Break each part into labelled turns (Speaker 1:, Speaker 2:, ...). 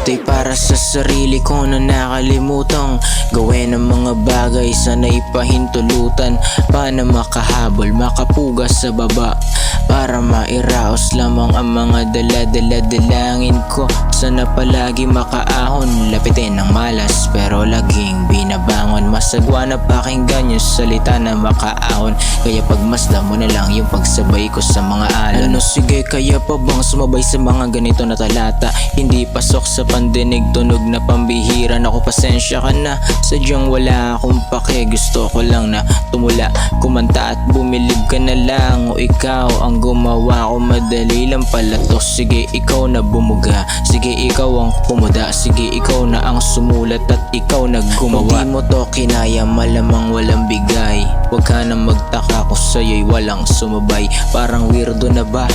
Speaker 1: Ito'y para sa sarili ko na nakalimutang Gawin ang mga bagay sana'y pahintulutan Paano makahabol, makapugas sa baba? Para mairaos lamang ang mga dala-dala dalangin ko Sana palagi makaahon, lapitin ng malas Pero laging binabangon. Masagwa na pakinggan yung salita na makaahon. Kaya pagmasdan mo na lang yung pagsabay ko sa mga alon Ano sige kaya pa bang sumabay sa mga ganito na talata? Hindi pasok sa pandinig tunog na pambihira Naku pasensya ka na. Sadyang wala akong pake. Gusto ko lang na tumula Kumanta at bumilib ka na lang. O ikaw ang gumawa ko Madali lang pala to. Sige ikaw na bumuga. Sige ikaw ang pumuda. Sige ikaw na ang sumulat At ikaw na gumawa Kung di mo to kinaya malamang walang bigay. Huwag ka na magtaka kung sa'yo'y walang sumabay. Parang weirdo na ba?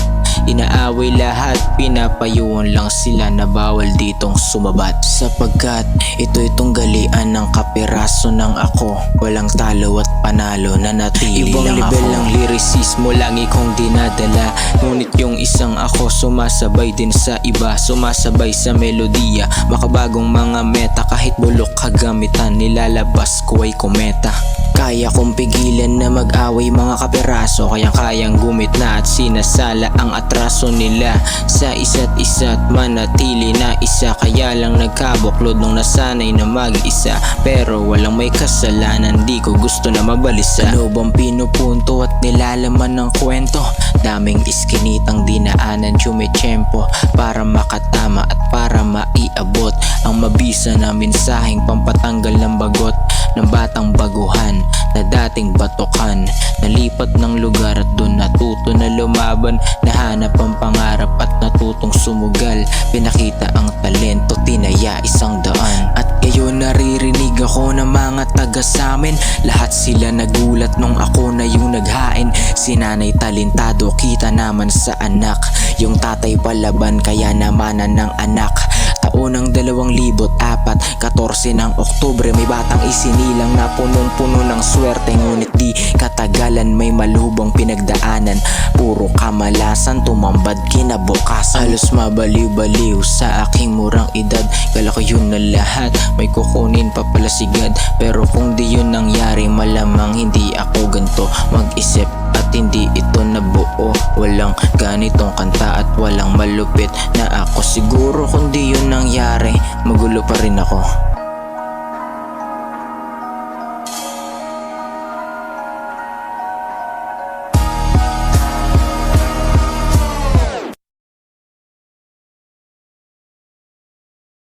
Speaker 1: Inaaway lahat, pinapayuan lang sila na bawal ditong sumabat. Sapagkat ito itong galian ng kapiraso ng ako. Walang talo at panalo na natili
Speaker 2: Ibang
Speaker 1: lang
Speaker 2: level
Speaker 1: ako.
Speaker 2: ng
Speaker 1: lyricismo lagi kong dinadala. Ngunit yung isang ako sumasabay din sa iba. Sumasabay sa melodiya. Makabagong mga meta kahit bulok kagamitan Nilalabas ko ay kometa. Kaya kong pigilan na mag-away mga kapiraso. Kaya kayang gumitna at sinasala ang atraso nila. Sa isa't isa't manatili na isa. Kaya lang nagkabuklod nung nasanay na mag-isa. Pero walang may kasalanan di ko gusto na mabalisa Ano bang pinupunto at nilalaman ng kwento. Daming iskinitang dinaanan tsumitsyempo Para makatama at para maiabot. Ang mabisa na mensaheng pampatanggal ng bagot ng batang baguhan na dating batukan. Nalipat ng lugar at doon natuto na lumaban. Nahanap ang pangarap at natutong sumugal. Pinakita ang talento, tinaya isang daan ngayon naririnig ako ng mga taga sa amin Lahat sila nagulat nung ako na yung naghain. Si nanay talentado, kita naman sa anak. Yung tatay palaban, kaya namanan ng anak Taon ng 2004, 14 ng Oktubre. May batang isinilang na punong-puno ng swerte Ngunit di katagalan. May malubong pinagdaanan Puro kamalasan, tumambad kinabukasan. Halos mabaliw-baliw sa aking murang edad. Kala ko yun na lahat, may kukunin pa pala sigad Pero kung di yun nangyari, malamang hindi ako ganto Mag-isip at hindi ito nabuo Walang ganitong kanta at walang malupit na ako. Siguro kung di yun nangyari Magulo pa rin ako